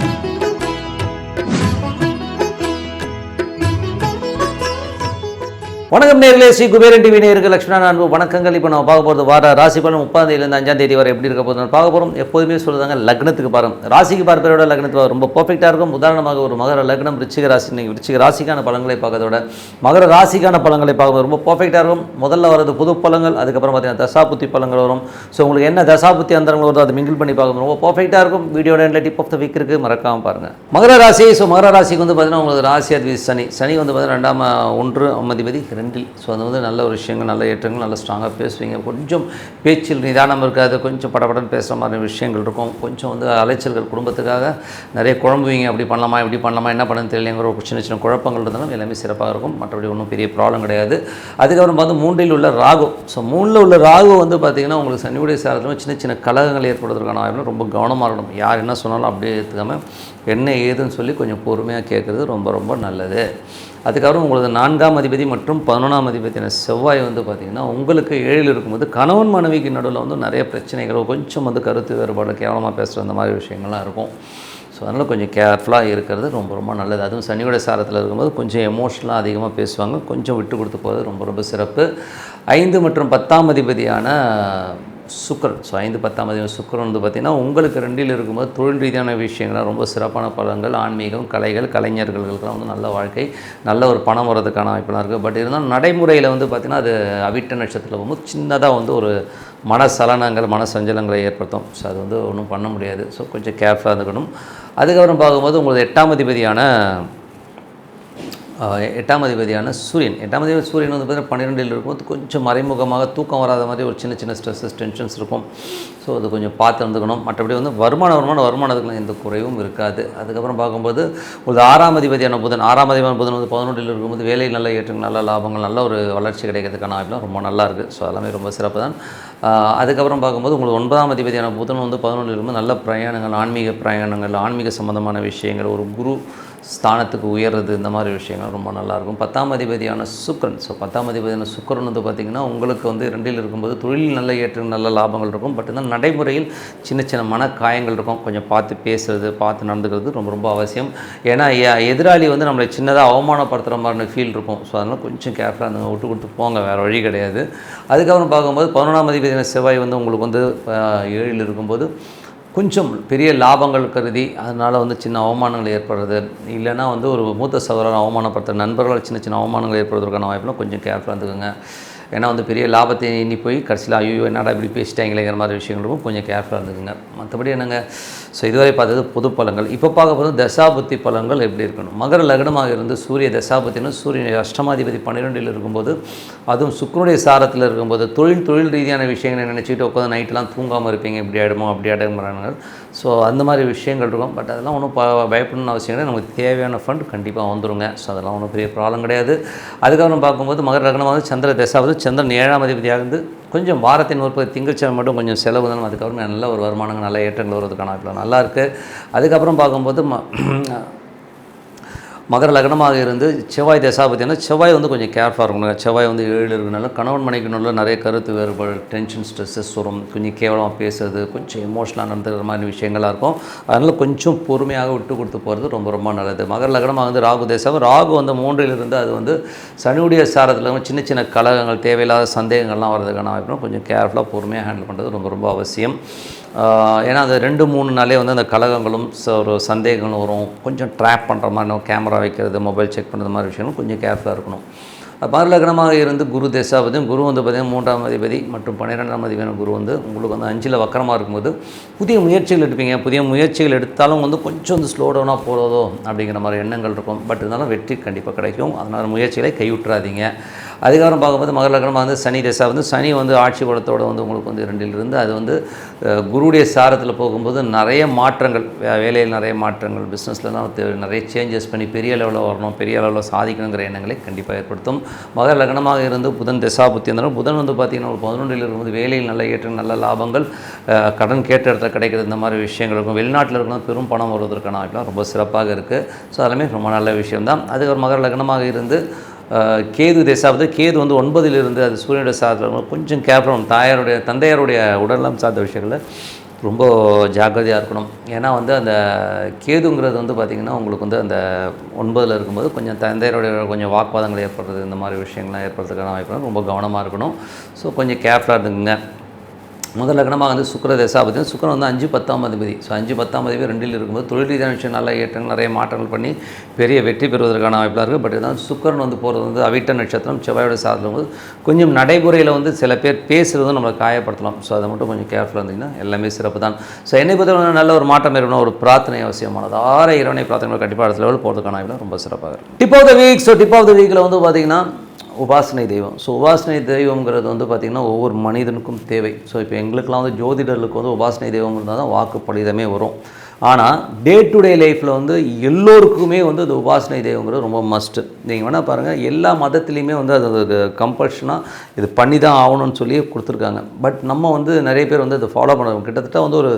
Thank you. வணக்கம் நேர்களே Sri Kuberan TV நேருக்கு லட்சுமணன் அன்பு வணக்கங்கள். இப்போ நம்ம பார்க்க போகிறது வார ராசி பலன் முப்பதாம் தேதியிலேருந்து அஞ்சாம் தேதி வரை எப்படி இருக்க போகுது பார்க்க போகிறோம் எப்போதுமே சொல்லுதாங்க லக்னத்துக்கு பாருங்க. ராசிக்கு பார்ப்பதோட லக்னத்துக்கு ரொம்ப பர்ஃபெக்டாக இருக்கும். உதாரணமாக ஒரு மகர லக்னம் ரிச்சிக ராசி நீங்கள் ரிச்சிக ராசிக்கான பழங்களை பார்க்கறதோட மகர ராசிக்கான பழங்களை பார்க்கும்போது ரொம்ப பர்ஃபெக்டாக இருக்கும். முதல்ல வரது புது பழங்கள் அதுக்கப்புறம் பார்த்தீங்கன்னா தசாபுத்தி பழங்கள் வரும். ஸோ உங்களுக்கு என்ன தசாபுத்தி அந்தரங்கள் வருதோ அதை மிங்கிள் பண்ணி பார்க்கும்போது ரொம்ப பர்ஃபெக்டாக இருக்கும். வீடியோட எண்டில் டிப் ஆஃப் த வீக் இருக்குது மறக்காமல் பாருங்கள் மகர ராசி ஸோ மகர ராசிக்கு வந்து பார்த்தீங்கன்னா உங்களுக்கு ராசி அதிபதி சனி. சனி வந்து பார்த்தீங்கன்னா ரெண்டாம் ஒன்று அதிபதி ரெண்டில். ஸோ அது வந்து நல்ல ஒரு விஷயங்கள் நல்ல ஏற்றங்கள் நல்ல ஸ்ட்ராங்காக பேசுவீங்க. கொஞ்சம் பேச்சில் நிதானம் இருக்காது. கொஞ்சம் படபடன்னு பேசுகிற மாதிரி விஷயங்கள் இருக்கும். கொஞ்சம் வந்து அலைச்சல்கள் குடும்பத்துக்காக நிறைய குழம்புவீங்க. அப்படி பண்ணலாமா இப்படி பண்ணலாமா என்ன பண்ணணும்னு தெரியலங்கிற ஒரு சின்ன சின்ன குழப்பங்கள் இருந்தாலும் எல்லாமே சிறப்பாக இருக்கும். மற்றபடி ஒன்றும் பெரிய ப்ராப்ளம் கிடையாது. அதுக்கப்புறம் பார்த்து மூன்றில் உள்ள ராகு. ஸோ மூணில் உள்ள ராகு வந்து பார்த்திங்கன்னா உங்களுக்கு சனியுடைய சாரத்தில் சின்ன சின்ன கலகங்கள் ஏற்படுவதற்கான வாய்ப்பு ரொம்ப கவனமாக இருக்கணும். யார் என்ன சொன்னாலும் அப்படியே எடுத்துக்காமல் என்ன ஏதுன்னு சொல்லி கொஞ்சம் பொறுமையாக கேட்குறது ரொம்ப ரொம்ப நல்லது. அதுக்கப்புறம் உங்களது நான்காம் அதிபதி மற்றும் பதினொன்றாம் அதிபதியான செவ்வாய் வந்து பார்த்திங்கன்னா உங்களுக்கு ஏழில் இருக்கும்போது கணவன் மனைவிக்கு நடுவில் வந்து நிறைய பிரச்சனைகள் கொஞ்சம் வந்து கருத்து வேறுபாடு கேவலமாக பேசுகிற அந்த மாதிரி விஷயங்கள்லாம் இருக்கும். ஸோ அதனால் கொஞ்சம் கேர்ஃபுல்லாக இருக்கிறது ரொம்ப ரொம்ப நல்லது. அதுவும் சனியோட சாரத்தில் இருக்கும்போது கொஞ்சம் எமோஷ்னலாக அதிகமாக பேசுவாங்க. கொஞ்சம் விட்டு கொடுத்து போகிறது ரொம்ப ரொம்ப சிறப்பு. ஐந்து மற்றும் பத்தாம் அதிபதியான சுக்கரன். ஸோ ஐந்து பத்தாம் அதிபதி சுக்கரன் வந்து பார்த்திங்கன்னா உங்களுக்கு ரெண்டில் இருக்கும்போது தொழில் ரீதியான விஷயங்கள்லாம் ரொம்ப சிறப்பான பலன்கள். ஆன்மீகம் கலைகள் கலைஞர்களுக்கெல்லாம் வந்து நல்ல வாழ்க்கை நல்ல ஒரு பணம் வர்றதுக்கான வாய்ப்பெல்லாம் இருக்குது பட் இருந்தாலும் நடைமுறையில் வந்து பார்த்திங்கன்னா அது அவிட்ட நட்சத்திரத்தில் போகும்போது சின்னதாக வந்து ஒரு மனசலனங்கள் மனசஞ்சலங்களை ஏற்படுத்தும். ஸோ அது வந்து ஒன்றும் பண்ண முடியாது. ஸோ கொஞ்சம் கேர்ஃபுல்லாக இருந்துக்கணும். அதுக்கப்புறம் பார்க்கும்போது உங்களது எட்டாம் அதிபதியான எட்டாம் அதிபதியான சூரியன். எட்டாம் அதிபதி சூரியன் வந்து பார்த்தீங்கன்னா பன்னிரெண்டில் இருக்கும்போது கொஞ்சம் மறைமுகமாக தூக்கம் வராத மாதிரி ஒரு சின்ன சின்ன ஸ்ட்ரெஸ்ஸஸ் டென்ஷன்ஸ் இருக்கும். ஸோ அது கொஞ்சம் பார்த்து இருந்துக்கணும். மற்றபடி வந்து வருமான வருமான வருமானத்துக்குலாம் எந்த குறைவும் இருக்காது. அதுக்கப்புறம் பார்க்கும்போது ஒரு ஆறாம் அதிபதியான புதன் ஆறாம் அதிபதியான புதன் வந்து பதினொன்றில் இருக்கும்போது வேலை நல்ல ஏற்றங்கள் நல்ல லாபங்கள் நல்ல ஒரு வளர்ச்சி கிடைக்கிறதுக்கான வாய்ப்புலாம் ரொம்ப நல்லா இருக்குது ஸோ எல்லாமே ரொம்ப சிறப்பு தான். அதுக்கப்புறம் பார்க்கும்போது உங்களுக்கு ஒன்பதாம் அதிபதியான புதன் வந்து பதினொன்றில் இருக்கும்போது நல்ல பிரயாணங்கள் ஆன்மீக பிரயாணங்கள் ஆன்மீக சம்மந்தமான விஷயங்கள் ஒரு குரு ஸ்தானத்துக்கு உயர்றது இந்த மாதிரி விஷயங்கள் ரொம்ப நல்லாயிருக்கும். பத்தாம் அதிபதியான சுக்கரன். ஸோ பத்தாம் அதிபதியான சுக்கரன் வந்து பார்த்திங்கன்னா உங்களுக்கு வந்து ரெண்டில் இருக்கும்போது தொழில் நல்ல ஏற்ற நல்ல லாபங்கள் இருக்கும். பட் இருந்தால் நடைமுறையில் சின்ன சின்ன மன காயங்கள் இருக்கும். கொஞ்சம் பார்த்து பேசுறது பார்த்து நடந்துக்கிறது ரொம்ப ரொம்ப அவசியம். ஏன்னா எ- எதிராளி வந்து நம்மளை சின்னதாக அவமானப்படுத்துகிற மாதிரி ஃபீல் இருக்கும். ஸோ அதனால் கொஞ்சம் கேர்ஃபுல்லாக அந்த விட்டு கொடுத்து போங்க. வேறு வழி கிடையாது. அதுக்கப்புறம் பார்க்கும்போது பதினொன்றாம் அதிபதியான செவ்வாய் வந்து உங்களுக்கு வந்து ஏழில் இருக்கும்போது கொஞ்சம் பெரிய லாபங்கள் கருதி அதனால் வந்து சின்ன அவமானங்கள் ஏற்படுறது. இல்லைன்னா வந்து ஒரு மூத்த சகோதரர் அவமானப்படுத்துகிற நண்பர்கள் சின்ன சின்ன அவமானங்கள் ஏற்படுவதற்கான வாய்ப்புலாம் கொஞ்சம் கேர்ஃபுல்லாக இருந்துக்கோங்க. ஏன்னா வந்து பெரிய லாபத்தை எண்ணி போய் கடைசியில் ஐயோ என்னடா இப்படி பேசிட்டாங்களேங்கிற மாதிரி விஷயங்கள் இருக்கும் கொஞ்சம் கேர்ஃபுல்லாக இருந்துக்குங்க. மற்றபடி என்னங்க? ஸோ இதுவரை பார்த்தது பொது பலங்கள் இப்போ பார்க்க போகிறது தசாபுத்தி பலங்கள் எப்படி இருக்கணும்? மகர லக்னமாக இருந்து சூரிய தசாபுத்தின்னு சூரியன் அஷ்டமாதிபதி பன்னிரெண்டில் இருக்கும்போது அதுவும் சுக்கரனுடைய சாரத்தில் இருக்கும்போது தொழில் தொழில் ரீதியான விஷயங்களை நினச்சிட்டு உட்காந்து நைட்டெலாம் தூங்காமல் இருப்பீங்க. இப்படி ஆகிடுமோ அப்படி ஆகிடுங்கிறாங்க ஸோ அந்த மாதிரி விஷயங்கள் இருக்கும். பட் அதெல்லாம் ஒன்றும் ப பயப்படணும்னு அவசியம் கிடையாது. நமக்கு தேவையான ஃபண்ட் கண்டிப்பாக வந்துருங்க. ஸோ அதெல்லாம் ஒன்றும் பெரிய ப்ராப்ளம் கிடையாது. அதுக்கப்புறம் பார்க்கும்போது மகர லக்னமாவது வந்து சந்திர தசாவது சந்திரன் ஏழாம் அதிபதியாக இருந்து கொஞ்சம் வாரத்தின் ஒரு திங்கட்கிழமை மட்டும் கொஞ்சம் செலவு தான் அதுக்கப்புறம் நல்ல ஒரு வருமானங்கள் நல்ல ஏற்றங்கள் வருவதுக்கான வாய்ப்புலாம் நல்லா இருக்குது அதுக்கப்புறம் பார்க்கும்போது ம மகர லக்னமாக இருந்து செவ்வாய் தசாபதினா செவ்வாய் வந்து கொஞ்சம் கேர்ஃபுல்லாக இருக்கணும். செவ்வாய் வந்து ஏழு இருக்கனால கணவன் மனைக்கு நிறைய கருத்து வேறுபாடு டென்ஷன் ஸ்ட்ரெஸ்ஸஸ் வரும். கொஞ்சம் கேவலமாக பேசுறது கொஞ்சம் எமோஷனலாக நடந்துக்கிற மாதிரி விஷயங்களாக இருக்கும். அதனால் கொஞ்சம் பொறுமையாக விட்டு கொடுத்து போகிறது ரொம்ப ரொம்ப நல்லது. மகர லக்னமாக வந்து ராகு தேசம் ராகு வந்து மூன்றிலிருந்து அது வந்து சனியுடைய சாரத்தில் சின்ன சின்ன கலகங்கள் தேவையில்லாத சந்தேகங்கள்லாம் வர்றதுக்கான வாய்ப்பு கொஞ்சம் கேர்ஃபுல்லாக பொறுமையாக ஹேண்டில் பண்ணுறது ரொம்ப ரொம்ப அவசியம். ஏன்னா அது ரெண்டு மூணு நாளே வந்து அந்த கலகங்களும் ஒரு சந்தேகங்களும் வரும். கொஞ்சம் ட்ராப் பண்ணுற மாதிரி கேமரா வைக்கிறது மொபைல் செக் பண்ணுறது மாதிரி விஷயங்களும் கொஞ்சம் கேர்ஃபுல்லாக இருக்கணும். மறுலக்னமாக இருந்து குரு தேசாபதியும் குரு வந்து பார்த்திங்கன்னா மூன்றாம் அதிபதி மற்றும் பன்னிரெண்டாம் அதிபதியான குரு வந்து உங்களுக்கு வந்து அஞ்சில் வக்கரமாக இருக்கும்போது புதிய முயற்சிகள் எடுப்பீங்க. புதிய முயற்சிகள் எடுத்தாலும் வந்து கொஞ்சம் வந்து ஸ்லோ டவுனாக போகிறதோ அப்படிங்கிற மாதிரி எண்ணங்கள் இருக்கும். பட் இருந்தாலும் வெற்றி கண்டிப்பாக கிடைக்கும். அதனால் முயற்சிகளை கைவிட்டுறாதீங்க. அதுக்கப்புறம் பார்க்கும்போது மகர லக்னமாக வந்து சனி தசா வந்து சனி வந்து ஆட்சி குலத்தோடு வந்து உங்களுக்கு வந்து இரண்டிலிருந்து இருந்து அது வந்து குருடைய சாரத்தில் போகும்போது நிறைய மாற்றங்கள் வேலையில் நிறைய மாற்றங்கள் பிஸ்னஸ்லாம் நிறைய சேஞ்சஸ் பண்ணி பெரிய லெவலில் வரணும் பெரிய அளவில் சாதிக்கணுங்கிற எண்ணங்களை கண்டிப்பாக ஏற்படுத்தும். மகர லக்னமாக இருந்து புதன் தசாபுத்தி இருந்தாலும் புதன் வந்து பார்த்திங்கன்னா ஒரு பதினொன்றில் இருக்கும்போது வேலையில் நல்ல ஏற்றம் நல்ல லாபங்கள் கடன் கேட்ட இடத்துல கிடைக்கிறது இந்த மாதிரி விஷயங்கள் இருக்கும். வெளிநாட்டில் இருக்கணும் பெரும் பணம் வருவதற்கான வாய்ப்புலாம் ரொம்ப சிறப்பாக இருக்குது ஸோ அதெல்லாமே ரொம்ப நல்ல விஷயம்தான். அதுக்கு ஒரு மகர லக்னமாக இருந்து கேது தேசாவது கேது வந்து ஒன்பதிலிருந்து அது சூரியனுடைய சாதத்தில் கொஞ்சம் கேப்ரம் தாயாருடைய தந்தையாருடைய உடல்நலம் சார்ந்த விஷயங்களில் ரொம்ப ஜாக்கிரதையாக இருக்கணும். ஏன்னா வந்து அந்த கேதுங்கிறது வந்து பார்த்திங்கன்னா உங்களுக்கு வந்து அந்த ஒன்பதில் இருக்கும்போது கொஞ்சம் தந்தையருடைய கொஞ்சம் வாக்குவாதங்கள் ஏற்படுறது இந்த மாதிரி விஷயங்கள்லாம் ஏற்படுறதுக்கான வாய்ப்பு ரொம்ப கவனமாக இருக்கணும். ஸோ கொஞ்சம் கேர்ஃபுல்லாக இருந்துங்க முதல் லக்னமாக வந்து சுக்கர தசா பார்த்தீங்கன்னா சுக்கிரன் வந்து அஞ்சு பத்தாம் அதிபதி. ஸோ அஞ்சு பத்தாம் அதிபதி ரெண்டில் இருக்கும்போது தொழில் ரீதியான விஷயம் நல்ல ஏற்றங்கள் நிறைய மாற்றங்கள் பண்ணி பெரிய வெற்றி பெறுவதற்கான வாய்ப்பாக இருக்குது. பட் இருந்தாலும் சுக்கரன் வந்து போகிறது வந்து அவிட்ட நட்சத்திரம் செவ்வாயோட சாதனம் போது கொஞ்சம் நடைமுறையில் வந்து சில பேர் பேசுகிறதும் நம்மளை காயப்படுத்தலாம். ஸோ அதை மட்டும் கொஞ்சம் கேர்ஃபுல்லாக இருந்தீங்கன்னா எல்லாமே சிறப்பு தான். ஸோ என்னை பொறுத்தவரை நல்ல ஒரு மாற்றம் இருக்கணும் ஒரு பிரார்த்தனை அவசியமானது. ஆறு இரவணை பிரார்த்தனை கண்டிப்பாக அடுத்த லெவல் போகிறதுக்கான வாய்ப்பு ரொம்ப சிறப்பாக இருக்கும் tip of the week so tip of the வீக்கில் வந்து பார்த்திங்கன்னா உபாசனை தெய்வம். ஸோ உபாசனை தெய்வங்கிறது வந்து பார்த்திங்கன்னா ஒவ்வொரு மனிதனுக்கும் தேவை. ஸோ இப்போ எங்களுக்கெல்லாம் வந்து ஜோதிடர்களுக்கு வந்து உபாசனை தெய்வம் இருந்தால் தான் வாக்கு பலிதமே வரும். ஆனால் டே டு டே லைஃப்பில் வந்து எல்லோருக்குமே வந்து அது உபாசனை தெய்வங்கிறது ரொம்ப மஸ்ட்டு நீங்கள் வேணால் பாருங்கள் எல்லா மதத்துலேயுமே வந்து அது ஒரு கம்பல்ஷனாக இது பண்ணி தான் ஆகணும்னு சொல்லி கொடுத்துருக்காங்க. பட் நம்ம வந்து நிறைய பேர் வந்து அதை ஃபாலோ பண்ணுறோம் கிட்டத்தட்ட வந்து ஒரு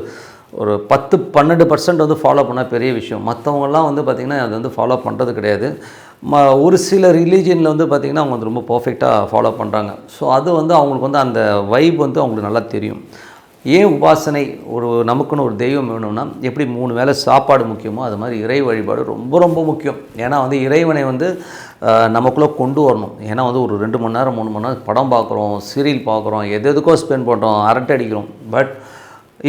ஒரு பத்து பன்னெண்டு பர்சன்ட் வந்து ஃபாலோ பண்ண பெரிய விஷயம். மற்றவங்கலாம் வந்து பார்த்திங்கன்னா அது வந்து ஃபாலோ பண்ணுறது கிடையாது. ம ஒரு சில ரிலீஜியனில் வந்து பார்த்திங்கன்னா அவங்க வந்து ரொம்ப பர்ஃபெக்டாக ஃபாலோ பண்ணுறாங்க ஸோ அது வந்து அவங்களுக்கு வந்து அந்த வைப் வந்து அவங்களுக்கு நல்லா தெரியும். ஏன் உபாசனை ஒரு நமக்குன்னு ஒரு தெய்வம் வேணும்னா எப்படி மூணு வேளை சாப்பாடு முக்கியமோ அது மாதிரி இறை வழிபாடு ரொம்ப ரொம்ப முக்கியம். ஏன்னா வந்து இறைவனை வந்து நமக்குள்ளே கொண்டு வரணும். ஏன்னா வந்து ஒரு ரெண்டு மணி நேரம் மூணு மணி நேரம் படம் பார்க்குறோம் சீரியல் பார்க்குறோம் எது எதுக்கோ ஸ்பெண்ட் பண்ணுறோம் அரட்டை அடிக்கிறோம். பட்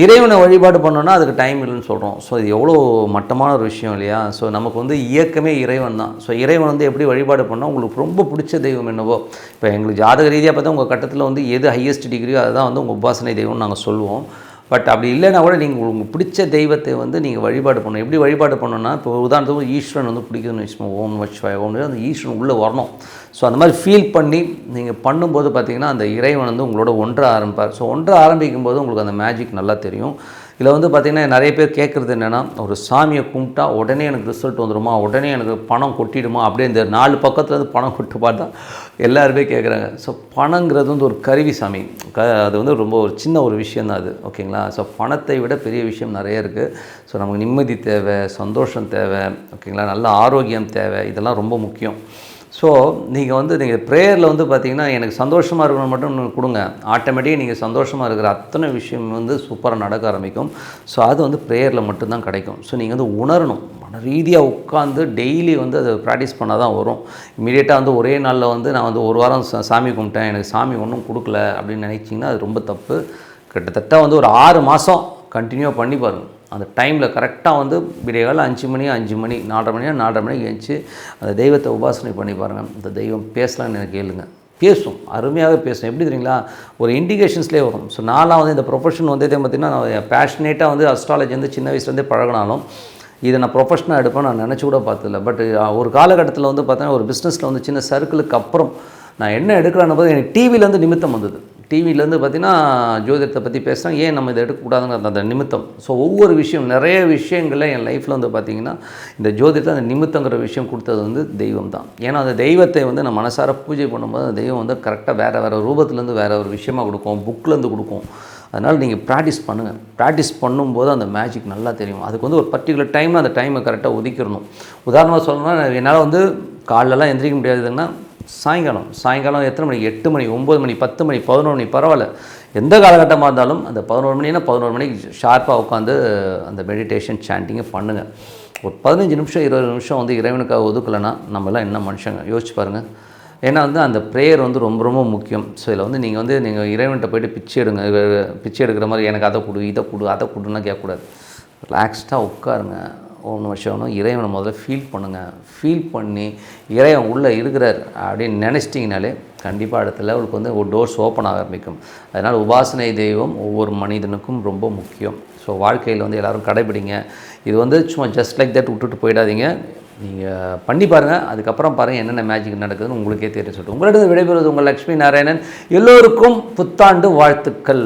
இறைவனை வழிபாடு பண்ணோன்னா அதுக்கு டைம் இல்லைன்னு சொல்கிறோம் ஸோ இது எவ்வளோ மட்டமான ஒரு விஷயம் இல்லையா? ஸோ நமக்கு வந்து இயக்கமே இறைவன் தான். ஸோ இறைவன் வந்து எப்படி வழிபாடு பண்ணால் உங்களுக்கு ரொம்ப பிடிச்ச தெய்வம் என்னவோ? இப்போ எங்களுக்கு ஜாதக ரீதியாக பார்த்தா உங்கள் கட்டத்தில் வந்து எது ஹையஸ்ட் டிகிரியோ அதுதான் வந்து உங்கள் உபாசனை தெய்வம்னு நாங்கள் சொல்லுவோம். பட் அப்படி இல்லைனா கூட நீங்கள் உங்களுக்கு பிடிச்ச தெய்வத்தை வந்து நீங்கள் வழிபாடு பண்ணணும். எப்படி வழிபாடு பண்ணணும்னா இப்போ உதாரணத்துக்கு ஈஸ்வரன் வந்து பிடிக்குதுன்னு வச்சுக்கோங்க. ஓம் வச்சுவாய் ஓம் அந்த ஈஸ்வரன் உள்ளே வரணும். ஸோ அந்த மாதிரி ஃபீல் பண்ணி நீங்கள் பண்ணும்போது பார்த்தீங்கன்னா அந்த இறைவன் வந்து உங்களோட ஒன்றை ஆரம்பிப்பார். ஸோ ஒன்றை ஆரம்பிக்கும் போது உங்களுக்கு அந்த மேஜிக் நல்லா தெரியும். இதில் வந்து பார்த்திங்கன்னா நிறைய பேர் கேட்குறது என்னென்னா ஒரு சாமியை கும்பிட்டா உடனே எனக்கு ரிசல்ட் வந்துடுமா உடனே எனக்கு பணம் கொட்டிடுமா? அப்படியே இந்த நாலு பக்கத்தில் வந்து பணம் கொட்டு பார்த்தா எல்லாருமே கேட்குறாங்க. ஸோ பணங்கிறது வந்து ஒரு கருவி சாமி. க அது வந்து ரொம்ப ஒரு சின்ன ஒரு விஷயம் தான் அது. ஓகேங்களா? ஸோ பணத்தை விட பெரிய விஷயம் நிறைய இருக்குது ஸோ நமக்கு நிம்மதி தேவை சந்தோஷம் தேவை ஓகேங்களா? நல்ல ஆரோக்கியம் தேவை இதெல்லாம் ரொம்ப முக்கியம். ஸோ நீங்கள் வந்து நீங்கள் ப்ரேயரில் வந்து பார்த்தீங்கன்னா எனக்கு சந்தோஷமாக இருக்கணும் மட்டும் கொடுங்க. ஆட்டோமேட்டிக்காக நீங்கள் சந்தோஷமாக இருக்கிற அத்தனை விஷயம் வந்து சூப்பராக நடக்க ஆரம்பிக்கும். ஸோ அது வந்து ப்ரேயரில் மட்டும்தான் கிடைக்கும். ஸோ நீங்கள் வந்து உணரணும். மன ரீதியாக உட்காந்து டெய்லி வந்து அதை ப்ராக்டிஸ் பண்ணால் தான் வரும். இமீடியட்டாக வந்து ஒரே நாளில் வந்து நான் வந்து ஒரு வாரம் சாமி கும்பிட்டேன். எனக்கு சாமி ஒன்றும் கொடுக்கல அப்படின்னு நினச்சிங்கன்னா அது ரொம்ப தப்பு. கிட்டத்தட்ட வந்து ஒரு ஆறு மாதம் கண்டினியூ பண்ணி பாருங்கள் அந்த டைமில் கரெக்டாக வந்து விடியகாலம் அஞ்சு மணி அஞ்சு மணி நாலரை மணியா நாலரை மணிக்கு எழுந்துச்சு அந்த தெய்வத்தை உபாசனை பண்ணி பாருங்கள் அந்த தெய்வம் பேசலாம்னு எனக்கு கேளுங்க. பேசும் அருமையாக பேசும். எப்படி தெரியுங்களா? ஒரு இண்டிகேஷன்ஸ்லேயே வரும். ஸோ நான்லாம் வந்து இந்த ப்ரொஃபஷன் வந்து இதே பார்த்தீங்கன்னா நான் பேஷனேட்டாக வந்து அஸ்ட்ராலஜி வந்து சின்ன வயசுலேருந்தே பழகினாலும் இதை நான் ப்ரொஃபஷனாக எடுப்பேன் நான் நினச்சி கூட பார்த்ததில்ல. பட் ஒரு காலகட்டத்தில் வந்து பார்த்தீங்கன்னா ஒரு பிஸ்னஸில் வந்து சின்ன சர்க்கிளுக்கு அப்புறம் நான் என்ன எடுக்கிறேன்னு போது எனக்கு டிவியிலேருந்து நிமித்தம் வந்தது. டிவிலேருந்து பார்த்தீங்கன்னா ஜோதிடத்தை பற்றி பேசுகிறேன். ஏன் நம்ம இதை எடுக்கக்கூடாதுங்கிற அந்த- நிமித்தம். ஸோ ஒவ்வொரு விஷயம் நிறைய விஷயங்களில் என் லைஃப்பில் வந்து பார்த்திங்கன்னா இந்த ஜோதிடத்தை அந்த நிமித்தங்கிற விஷயம் கொடுத்தது வந்து தெய்வம் தான். ஏன்னா அந்த தெய்வத்தை வந்து நம்ம மனசார பூஜை பண்ணும்போது அந்த தெய்வம் வந்து கரெக்டாக வேறு வேறு ரூபத்துலேருந்து வேறு ஒரு விஷயமாக கொடுக்கும். புக்லேருந்து கொடுக்கும். அதனால் நீங்கள் ப்ராக்டிஸ் பண்ணுங்கள் ப்ராக்டிஸ் பண்ணும்போது அந்த மேஜிக் நல்லா தெரியும். அதுக்கு வந்து ஒரு பர்டிகுலர் டைமில் அந்த டைமை கரெக்டாக ஒதுக்கிடணும். உதாரணமாக சொல்லணும்னா என்னால் வந்து காலெலாம் எந்திரிக்க முடியாதுன்னா சாயங்காலம். சாயங்காலம் எத்தனை மணிக்கு எட்டு மணி ஒம்பது மணி பத்து மணி பதினோரு மணி பரவாயில்ல. எந்த காலகட்டமாக இருந்தாலும் அந்த பதினோரு மணினா பதினோரு மணிக்கு ஷார்ப்பாக உட்காந்து அந்த மெடிடேஷன் சாண்டிங்கை பண்ணுங்கள் ஒரு பதினஞ்சு நிமிஷம் இருபது நிமிஷம் வந்து இறைவனுக்காக ஒதுக்கலைன்னா நம்மளாம் என்ன மனுஷங்க? யோசிச்சு பாருங்கள் ஏன்னா வந்து அந்த ப்ரேயர் வந்து ரொம்ப ரொம்ப முக்கியம். ஸோ இதில் வந்து நீங்கள் வந்து நீங்கள் இறைவன்கிட்ட போயிட்டு பிச்சை எடுங்க. பிச்சை எடுக்கிற மாதிரி எனக்கு அதை கொடு இதை கொடு அதை கொடுன்னா கேட்கக்கூடாது. ரிலாக்ஸ்டாக உட்காருங்க. ஒன்று வருஷம் இறைவனை முதல்ல ஃபீல் பண்ணுங்கள் ஃபீல் பண்ணி இறைவன் உள்ளே இருக்கிறார் அப்படின்னு நினச்சிட்டிங்கனாலே கண்டிப்பாக அடுத்த லெவலுக்கு வந்து ஒரு டோர்ஸ் ஓப்பன் ஆக ஆரம்பிக்கும். அதனால் உபாசனை தெய்வம் ஒவ்வொரு மனிதனுக்கும் ரொம்ப முக்கியம். ஸோ வாழ்க்கையில் வந்து எல்லோரும் கடைபிடிங்க. இது வந்து சும்மா ஜஸ்ட் லைக் தட் விட்டுட்டு போயிடாதீங்க. நீங்கள் பண்ணி பாருங்கள் அதுக்கப்புறம் பாருங்கள் என்னென்ன மேஜிக் நடக்குதுன்னு உங்களுக்கே தெரியும் சொல்லிட்டு. உங்களிடம் விடைபெறுவது உங்கள் லக்ஷ்மி நாராயணன். எல்லோருக்கும் புத்தாண்டு வாழ்த்துக்கள்.